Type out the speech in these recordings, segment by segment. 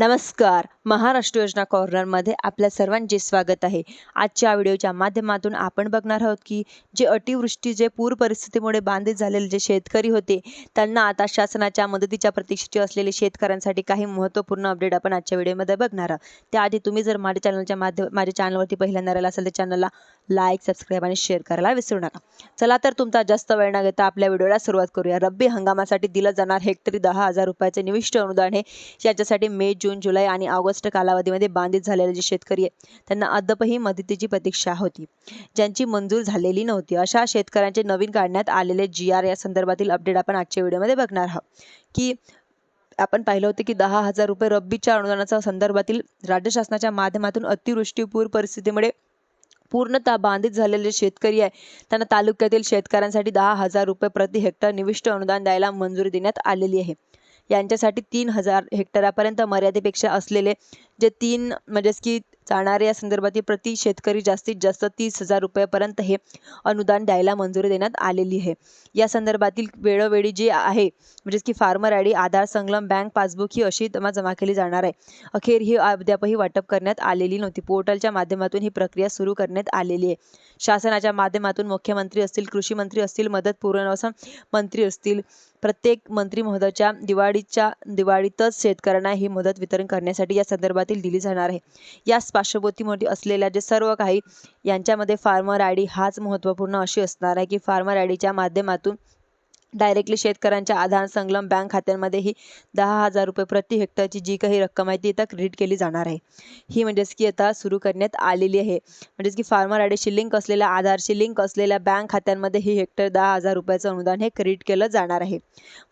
नमस्कार. महाराष्ट्र योजना कॉर्नरमध्ये आपल्या सर्वांचे स्वागत आहे. आजच्या व्हिडिओच्या माध्यमातून आपण बघणार आहोत की जे अतिवृष्टी जे पूर परिस्थितीमुळे बांधित झालेले जे शेतकरी होते त्यांना आता शासनाच्या मदतीच्या प्रतीक्षेचे असलेले शेतकऱ्यांसाठी काही महत्त्वपूर्ण अपडेट आपण आजच्या व्हिडिओमध्ये बघणार आहोत. त्याआधी तुम्ही जर माझ्या चॅनलच्या माध्यम माझ्या चॅनलवरती पहिल्यांदा राहिला असेल तर चॅनलला लाईक सबस्क्राईब आणि शेअर करायला विसरू नका. चला तर तुमचा जास्त वेळ न घेता आपल्या व्हिडिओला सुरुवात करूया. रब्बी हंगामासाठी दिलं जाणार हेक्टरी दहा हजार रुपयाचे निविष्ट अनुदान हे याच्यासाठी मे जून जुलै आणि ऑगस्ट कालावधीमध्ये बाधित झालेले जे शेतकरी आहे त्यांना अद्यापही मदतीची प्रतीक्षा होती. ज्यांची मंजूर झालेली नव्हती. अशा शेतकऱ्यांचे नवीन काढण्यात आलेले जी आर या संदर्भातील अपडेट आपण आजच्या व्हिडिओमध्ये बघणार आहोत. की आपण पाहिलं होतं की दहा हजार रुपये रब्बीच्या अनुदानाच्या संदर्भातील राज्य शासनाच्या माध्यमातून अतिवृष्टी पूर परिस्थितीमुळे पूर्णतः बाधित झालेले शेतकरी आहे त्यांना तालुक्यातील शेतकऱ्यांसाठी दहा हजार रुपये प्रति हेक्टर निविष्ट अनुदान द्यायला मंजुरी देण्यात आलेली आहे. यांच्यासाठी तीन हजार हेक्टरापर्यंत मर्यादेपेक्षा असलेले जे तीन म्हणजेच की जाणारे या संदर्भातील प्रति शेतकरी जास्तीत जास्त तीस हजार रुपयापर्यंत हे अनुदान द्यायला मंजुरी देण्यात आलेली आहे. या संदर्भातील वेळोवेळी जे आहे म्हणजेच की फार्मर आय डी आधार संलग्न बँक पासबुक ही अशी जमा जमा केली जाणार आहे. अखेर ही अद्यापही वाटप करण्यात आलेली नव्हती. पोर्टलच्या माध्यमातून ही प्रक्रिया सुरू करण्यात आलेली आहे. शासनाच्या माध्यमातून मुख्यमंत्री असतील कृषी मंत्री असतील मदत पुरवठा मंत्री असतील प्रत्येक मंत्री महोदयाच्या दिवाळीच्या दिवाळीतच शेतकऱ्यांना ही मदत वितरण करण्यासाठी या संदर्भात संदर्भातील दिली जाणार आहे. या पार्श्वभूमीमध्ये असलेल्या जे सर्व काही यांच्यामध्ये फार्मर आय डी हाच महत्त्वपूर्ण अशी असणार आहे की फार्मर आय डीच्या माध्यमातून डायरेक्टली शेतकऱ्यांच्या आधार संलग्न बँक खात्यांमध्येही दहा हजार रुपये प्रति हेक्टरची जी काही रक्कम आहे ती आता क्रेडिट केली जाणार आहे. ही म्हणजेच की आता सुरू करण्यात आलेली आहे. म्हणजेच की फार्मर आयडीशी लिंक असलेल्या आधारशी लिंक असलेल्या बँक खात्यांमध्ये ही हेक्टर दहा हजार रुपयाचं अनुदान हे क्रेडिट केलं जाणार आहे.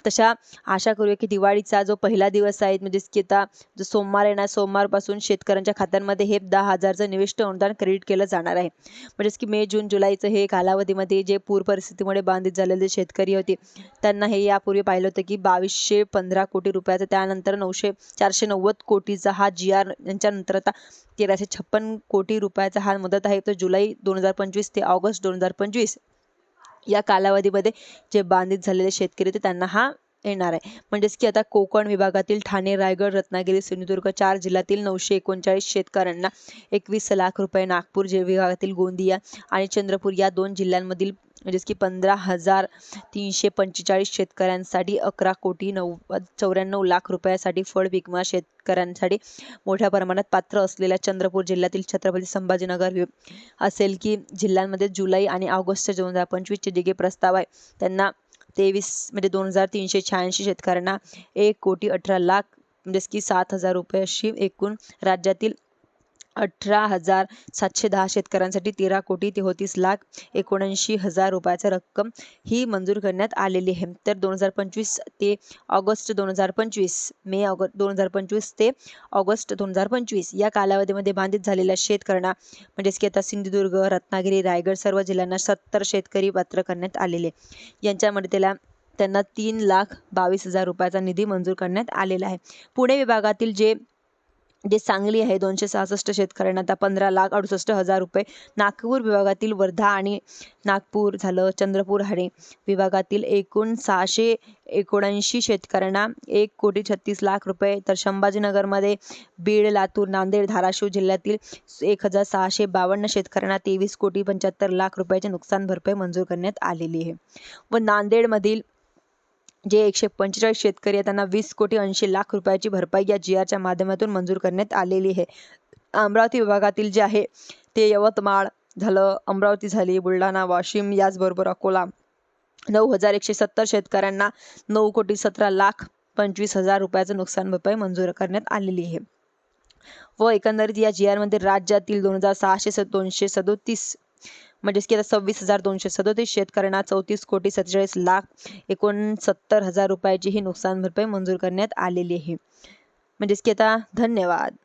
तशा आशा करूया की दिवाळीचा जो पहिला दिवस आहे म्हणजेच की आता जो सोमवार येणार सोमवारपासून शेतकऱ्यांच्या खात्यांमध्ये हे दहा हजारचं निविष्ट अनुदान क्रेडिट केलं जाणार आहे. म्हणजेच की मे जून जुलैचं हे कालावधीमध्ये जे पूर परिस्थितीमुळे बाधित झालेले शेतकरी होते त्यांना हे यापूर्वी पाहिलं होतं की बावीसशे पंधरा कोटी रुपयाचं त्यानंतर नऊशे चारशे नव्वद कोटीचा हा जी आर यांच्यानंतर आता तेराशे छप्पन कोटी रुपयाचा हा मदत आहे. तर जुलै दोन हजार पंचवीस ते ऑगस्ट दोन हजार पंचवीस या कालावधीमध्ये जे बाधित झालेले शेतकरी होते त्यांना हा येणार आहे. म्हणजेच की आता कोकण विभागातील ठाणे रायगड रत्नागिरी सिंधुदुर्ग चार जिल्ह्यातील नऊशे एकोणचाळीस शेतकऱ्यांना एकवीस लाख रुपये नागपूर जे विभागातील गोंदिया आणि चंद्रपूर या दोन जिल्ह्यांमधील म्हणजेच की पंधरा हजार तीनशे पंचेचाळीस शेतकऱ्यांसाठी अकरा कोटी नऊ चौऱ्याण्णव लाख रुपयासाठी फळ विमा शेतकऱ्यांसाठी मोठ्या प्रमाणात पात्र असलेल्या चंद्रपूर जिल्ह्यातील छत्रपती संभाजीनगर असेल की जिल्ह्यांमध्ये जुलै आणि ऑगस्ट दोन हजार पंचवीसचे जे काही प्रस्ताव आहे त्यांना तेवीस म्हणजे दोन हजार तीनशे शहाऐंशी शेतकऱ्यांना एक कोटी अठरा लाख म्हणजेच की सात हजार रुपये अशी एकूण राज्यातील अठरा हजार सातशे दहा शेतकऱ्यांसाठी तेरा कोटी तेहतीस लाख एकोणऐंशी हजार रुपयाचा रक्कम ही मंजूर करण्यात आलेली आहे. तर दोन हजार पंचवीस ते ऑगस्ट दोन हजार पंचवीस मे ऑग दोन हजार पंचवीस ते ऑगस्ट दोन हजार पंचवीस या कालावधीमध्ये बाधित झालेल्या शेतकऱ्यांना म्हणजेच की आता सिंधुदुर्ग रत्नागिरी रायगड सर्व जिल्ह्यांना सत्तर शेतकरी पात्र करण्यात आलेले. यांच्यामध्ये त्याला त्यांना तीन लाख बावीस हजार रुपयाचा निधी मंजूर करण्यात आलेला आहे. पुणे विभागातील जे जे सांगली आहे दोनशे सहासष्ट शेतकऱ्यांना आता पंधरा लाख अडुसष्ट हजार रुपये नागपूर विभागातील वर्धा आणि नागपूर झालं चंद्रपूर हाणे विभागातील एकूण सहाशे एकोणऐंशी शेतकऱ्यांना एक कोटी छत्तीस लाख रुपये तर संभाजीनगरमध्ये बीड लातूर नांदेड धाराशिव जिल्ह्यातील एक हजार सहाशे बावन्न शेतकऱ्यांना तेवीस कोटी पंच्याहत्तर लाख रुपयाचे नुकसान भरपाई मंजूर करण्यात आलेली आहे. व नांदेडमधील जे एकशे पंचेचाळीस शेतकरी आहेत त्यांना वीस कोटी ऐंशी लाख रुपयाची भरपाई या जी आरच्या माध्यमातून मंजूर करण्यात आलेली आहे. अमरावती विभागातील जे आहे ते यवतमाळ झालं अमरावती झाली बुलढाणा वाशिम याचबरोबर अकोला. नऊ हजार एकशे सत्तर शेतकऱ्यांना नऊ कोटी सतरा लाख पंचवीस हजार रुपयाचं नुकसान भरपाई मंजूर करण्यात आलेली आहे. व एकंदरीत या जी आरमध्ये राज्यातील दोन हजार सहाशे दोनशे सदोतीस म्हणजेच की आता सव्वीस हजार दोनशे सदोतीस शेतकऱ्यांना चौतीस कोटी सत्तेचाळीस लाख एकोणसत्तर हजार रुपयाची ही नुकसान भरपाई मंजूर करण्यात आलेली आहे. म्हणजेच की आता धन्यवाद.